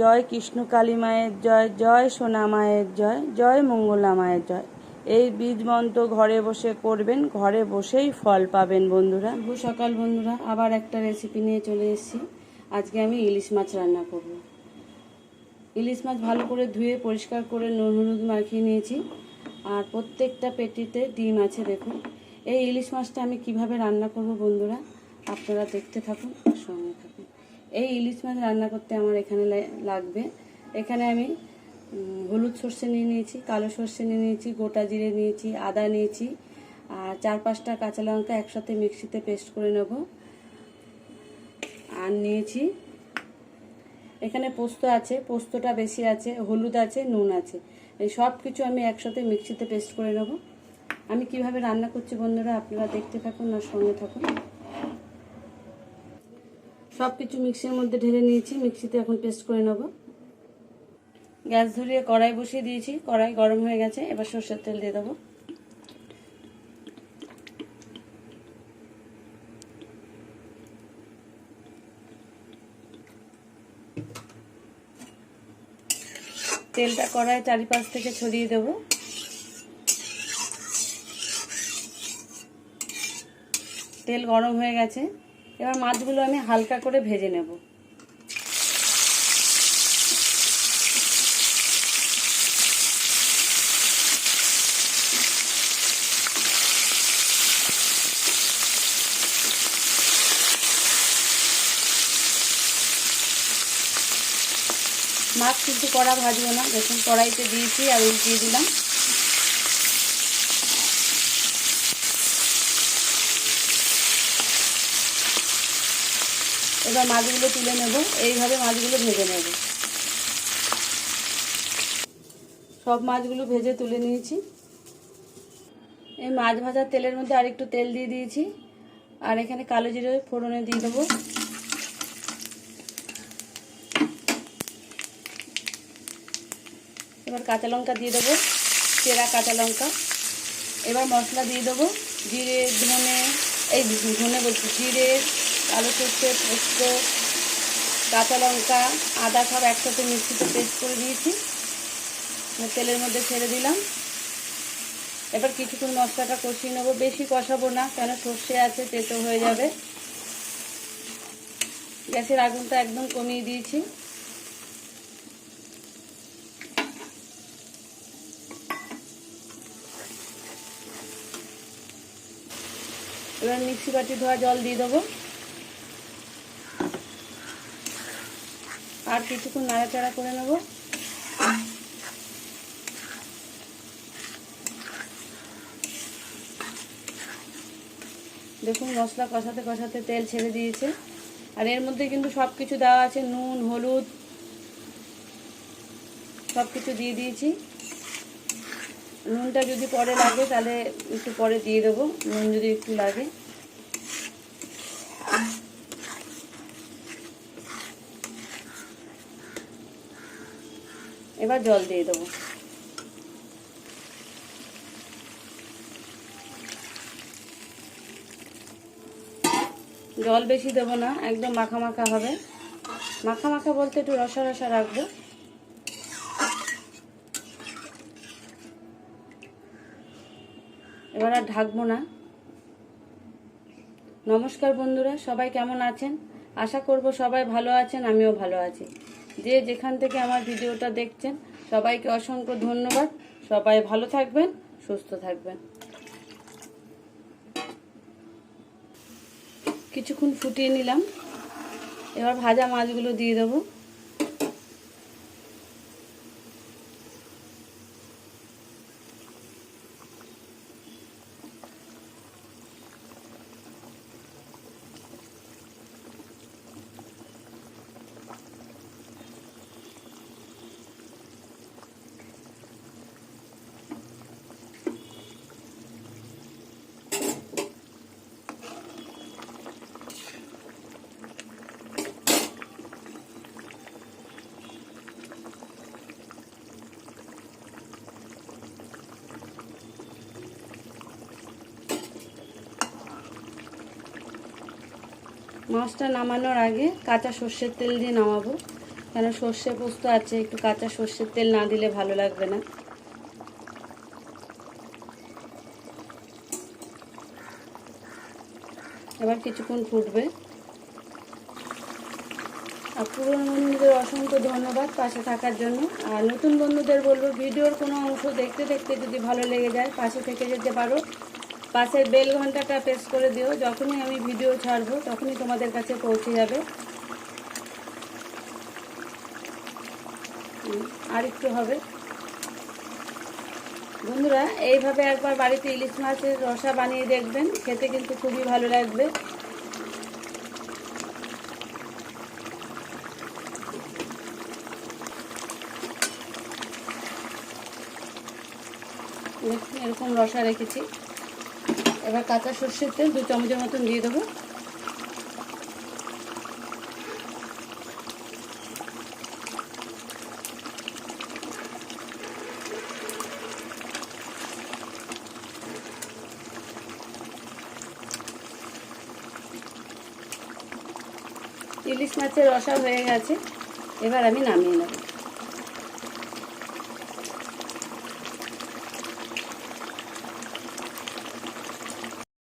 জয় কৃষ্ণ কালী মায়ের জয় জয় সোনা মায়ের জয় জয় মঙ্গলা মায়ের জয়। এই বীজ মন্ত্র ঘরে বসে করবেন, ঘরে বসেই ফল পাবেন বন্ধুরা। শুভ সকাল বন্ধুরা, আবার একটা রেসিপি নিয়ে চলে এসেছি। আজকে আমি ইলিশ মাছ রান্না করব। ইলিশ মাছ ভালো করে ধুয়ে পরিষ্কার করে নুন, হলুদ মাখিয়ে নিয়েছি। আর প্রত্যেকটা পেটিতে ডিম আছে, দেখুন। এই ইলিশ মাছটা আমি কীভাবে রান্না করব বন্ধুরা, আপনারা দেখতে থাকুন সঙ্গে থাকুন। এই ইলিশ মাছ রান্না করতে আমার এখানে লাগবে। এখানে আমি হলুদ সর্ষে নিয়ে নিয়েছি, কালো সর্ষে নিয়ে নিয়েছি, গোটা জিরে নিয়েছি, আদা নিয়েছি, আর চার পাঁচটা কাঁচা লঙ্কা একসাথে মিক্সিতে পেস্ট করে নেব। আর নিয়েছি, এখানে পোস্ত আছে, পোস্তটা বেশি আছে, হলুদ আছে, নুন আছে। এই সব কিছু আমি একসাথে মিক্সিতে পেস্ট করে নেব। আমি কীভাবে রান্না করছি বন্ধুরা, আপনারা দেখতে থাকুন আর সঙ্গে থাকুন। সব কিছু মিক্সির মধ্যে ঢেলে নিয়েছি, মিক্সিতে এখন পেস্ট করে নেব। গ্যাস ধরিয়ে কড়াই বসিয়ে দিয়েছি, কড়াই গরম হয়ে গেছে, এবার সর্ষের তেল দিয়ে দেবো। তেলটা কড়াই চারিপাশ থেকে ছড়িয়ে দেবো। তেল গরম হয়ে গেছে। এবার মাছগুলো আমি হালকা করে ভেজে নেব। মাছ কিন্তু কড়া ভাজবো না, দেখুন কড়াইতে দিয়েছি, আর উল্টিয়ে দিলাম। এবার মাছগুলো তুলে নেব। এইভাবে মাছগুলো ভেজে নেব। সব মাছগুলো ভেজে তুলে নিয়েছি। এই মাছ ভাজার তেলের মধ্যে আরেকটু তেল দিয়ে দিয়েছি। আর এখানে কালো জিরে ফোড়নে দিয়ে দেবো। এবার কাঁচা লঙ্কা দিয়ে দেবো। চেরা কাঁচা লঙ্কা। এবার মশলা দিয়ে দেবো। জিরে, ধনে, এই ধনে বলছি, জিরে কালো সর্ষে পোস্ত, কাঁচা লঙ্কা, আদা সব একসাথে মিক্সিতে পেস্ট করে দিয়েছি। তেলের মধ্যে ছেড়ে দিলাম। এবার কিছুক্ষণ মশলাটা কষিয়ে নেব। বেশি কষাবো না, কেন সর্ষে আছে, তেতো হয়ে যাবে। গ্যাসের আগুনটা একদম কমিয়ে দিয়েছি। এবার মিক্সি বাটি ধোয়া জল দিয়ে দেবো। আর কিছুক্ষণ নাড়াচাড়া করে নেব। দেখুন মশলা কষাতে কষাতে তেল ছেড়ে দিয়েছে। আর এর মধ্যে কিন্তু সব কিছু দেওয়া আছে, নুন, হলুদ সব কিছু দিয়ে দিয়েছি। নুনটা যদি পরে লাগে তাহলে একটু পরে দিয়ে দেবো, নুন যদি একটু লাগে। এবার জল দিয়ে দেবো। জল বেশি দেবো না, একদম মাখা মাখা হবে। মাখা মাখা বলতে একটু রসা রসা রাখব। এবার আর ঢাকবো না। নমস্কার বন্ধুরা, সবাই কেমন আছেন? আশা করব সবাই ভালো আছেন, আমিও ভালো আছি। যে যেখান থেকে আমার ভিডিওটা দেখছেন, সবাইকে অসংখ্য ধন্যবাদ। সবাই ভালো থাকবেন, সুস্থ থাকবেন। কিছুক্ষণ ফুটিয়ে নিলাম। এবার ভাজা মাছগুলো দিয়ে দেবো। মাছটা নামানোর আগে কাঁচা সর্ষের তেল দিয়ে নামাবো। কেন সর্ষে পোস্ত আছে, একটু কাঁচা সর্ষের তেল না দিলে ভালো লাগবে না। এবার কিছুক্ষণ ফুটবে। আর পুরনো বন্ধুদের অসংখ্য ধন্যবাদ পাশে থাকার জন্য। আর নতুন বন্ধুদের বলব, ভিডিওর কোনো অংশ দেখতে দেখতে যদি ভালো লেগে যায়, পাশে থেকে যেতে পারো। পাশের বেল ঘন্টাটা প্রেস করে দিও, যখনই আমি ভিডিও ছাড়বো, তখনই তোমাদের কাছে পৌঁছে যাবে। আর একটু হবে। বন্ধুরা, এইভাবে একবার বাড়িতে ইলিশ মাছের রসা বানিয়ে দেখবেন, খেতে কিন্তু খুবই ভালো লাগবে। এরকম রসা রেখেছি। এবার কাঁচা সর্ষের তেল দু চামচের মতন দিয়ে দেবো। ইলিশ মাছের রসা হয়ে গেছে, এবার আমি নামিয়ে নেব।